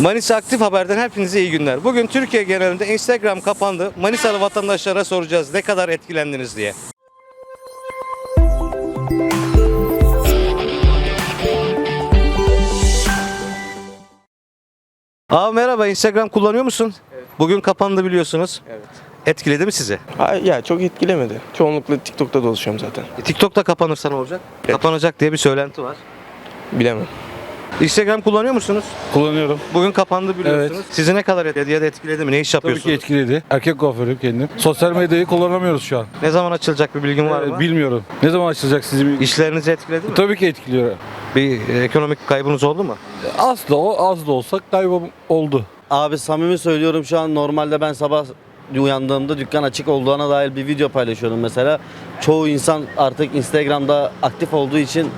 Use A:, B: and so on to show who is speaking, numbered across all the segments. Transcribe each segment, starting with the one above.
A: Manisa Aktif Haber'den hepinize iyi günler. Bugün Türkiye genelinde Instagram kapandı. Manisalı vatandaşlara soracağız ne kadar etkilendiniz diye. Abi merhaba Instagram kullanıyor musun? Bugün kapandı biliyorsunuz.
B: Evet.
A: Etkiledi mi sizi?
B: Ya çok etkilemedi. Çoğunlukla TikTok'ta dolaşıyorum zaten.
A: E, TikTok'ta kapanırsa ne olacak? Kapanacak diye bir söylenti var.
B: Bilemem.
A: Instagram kullanıyor musunuz?
C: Kullanıyorum.
A: Bugün kapandı biliyorsunuz. Sizi ne kadar etkiledi ya da etkiledi mi? Ne iş
C: Tabii
A: yapıyorsunuz?
C: ki etkiledi. Erkek kuaförüm kendim. Sosyal medyayı kullanamıyoruz şu an.
A: Ne zaman açılacak bir bilgin var
C: Ee,
A: mı?
C: Bilmiyorum. Ne zaman açılacak sizin?
A: İşlerinizi etkiledi mi?
C: Tabii ki etkiliyor.
A: Bir e, ekonomik kaybınız oldu mu?
C: Az da o az da olsa kaybım oldu.
D: Abi samimi söylüyorum şu an normalde ben sabah uyandığımda dükkan açık olduğuna dair bir video paylaşıyordum mesela. Çoğu insan artık Instagram'da aktif olduğu için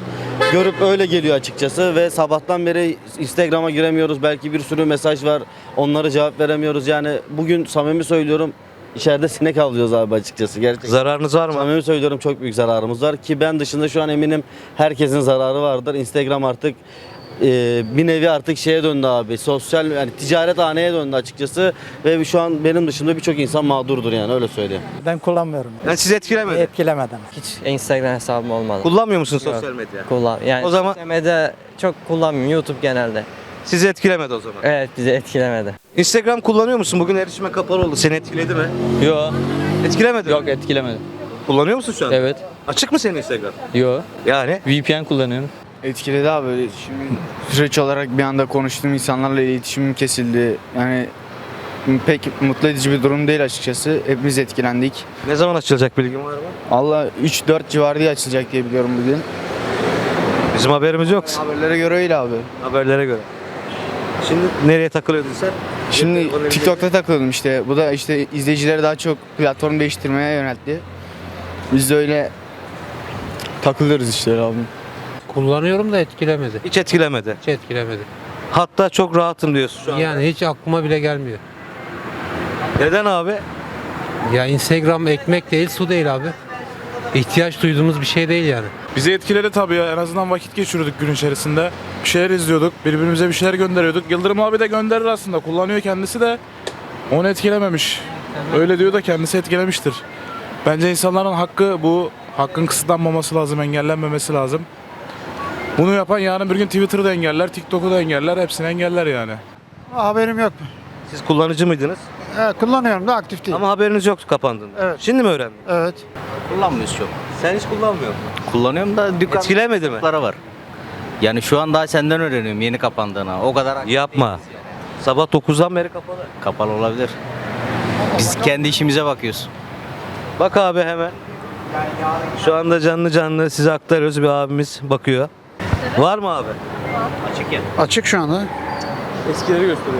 D: görüp öyle geliyor açıkçası ve sabahtan beri Instagram'a giremiyoruz. Belki bir sürü mesaj var. Onlara cevap veremiyoruz. Yani bugün samimi söylüyorum içeride sinek avlıyoruz abi açıkçası gerçekten.
A: Zararınız var mı?
D: Samimi söylüyorum çok büyük zararımız var ki ben dışında şu an eminim herkesin zararı vardır. Instagram artık e, bir nevi artık şeye döndü abi. Sosyal yani ticaret haneye döndü açıkçası ve şu an benim dışında birçok insan mağdurdur yani öyle söyleyeyim.
E: Ben kullanmıyorum.
A: Yani sizi etkilemedi.
E: Etkilemeden.
F: Hiç Instagram hesabım olmadı.
A: Kullanmıyor musun sosyal medya?
F: Kullan. Yani
A: O zaman-
F: sosyal medya çok kullanmıyorum. YouTube genelde.
A: Sizi etkilemedi o zaman.
F: Evet bizi etkilemedi.
A: Instagram kullanıyor musun? Bugün erişime kapalı oldu. Seni etkiledi mi?
G: Yo,
A: Etkilemedi
G: yok
A: mi?
G: etkilemedi.
A: Kullanıyor musun şu an?
G: Evet.
A: Açık mı senin Instagram?
G: Yo,
A: Yani
G: VPN kullanıyorum.
H: Etkiledi abi. Şimdi süreç olarak bir anda konuştuğum insanlarla iletişimim kesildi. Yani pek mutlu edici bir durum değil açıkçası. Hepimiz etkilendik.
A: ne zaman açılacak bilgin var mı?
H: Allah 3-4 civarı diye açılacak diye biliyorum bugün.
A: Bizim haberimiz yok.
H: Haberlere göre öyle abi.
A: Haberlere göre. Şimdi nereye takılıyordun sen?
H: Şimdi TikTok'ta takıldım işte. Bu da işte izleyicileri daha çok platform değiştirmeye yöneltti. Biz de öyle takılıyoruz işte abi.
I: Kullanıyorum da etkilemedi.
A: Hiç etkilemedi.
I: Hiç etkilemedi.
A: Hatta çok rahatım diyorsun şu an.
I: Yani hiç aklıma bile gelmiyor.
A: Neden abi?
I: Ya Instagram ekmek değil, su değil abi. İhtiyaç duyduğumuz bir şey değil yani.
J: Bizi etkiledi tabii ya. En azından vakit geçiriyorduk gün içerisinde. Bir şeyler izliyorduk. Birbirimize bir şeyler gönderiyorduk. Yıldırım abi de gönderir aslında. Kullanıyor kendisi de. Onu etkilememiş. Öyle diyor da kendisi etkilemiştir. Bence insanların hakkı bu. Hakkın kısıtlanmaması lazım, engellenmemesi lazım. Bunu yapan yarın bir gün Twitter'ı da engeller, TikTok'u da engeller, hepsini engeller yani.
E: Haberim yok.
A: Siz kullanıcı mıydınız?
E: Evet, kullanıyorum da aktif değil.
A: Ama haberiniz yoktu kapandığında.
E: Evet.
A: Şimdi mi öğrendin?
E: Evet.
D: Kullanmıyoruz çok.
A: Sen hiç kullanmıyor
D: Kullanıyorum da dükkan
A: Etkilemedi mi?
D: var. Yani şu an daha senden öğreniyorum yeni kapandığına. O kadar
A: Yapma. Sabah 9'dan beri kapalı.
D: kapalı olabilir. Biz kendi işimize bakıyoruz.
A: Bak abi hemen. Şu anda canlı canlı size aktarıyoruz. Bir abimiz bakıyor. Var mı abi?
E: Açık şu anda.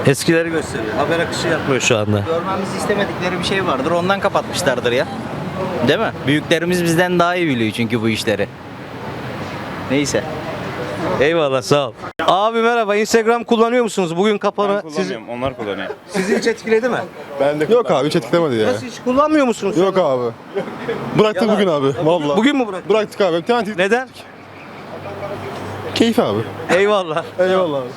A: Eskileri gösteriyor. Haber akışı yapmıyor şu anda.
D: Görmemizi istemedikleri bir şey vardır. Ondan kapatmışlardır ya. Değil mi? Büyüklerimiz bizden daha iyi biliyor çünkü bu işleri. Neyse.
A: Eyvallah sağ ol. Abi merhaba. Instagram kullanıyor musunuz? Bugün kapanı. Sizi,
C: onlar kullanıyor.
A: sizi hiç etkiledi mi?
K: Yok abi hiç etkilemedi ya.
A: Nasıl hiç kullanmıyor musunuz?
K: Yok abi. Bıraktık bugün abi. Vallahi.
A: Bugün mü bıraktın?
K: Bıraktık abi. Bir tane
A: Neden?
K: Keyif abi.
A: Eyvallah.
K: Eyvallah abi.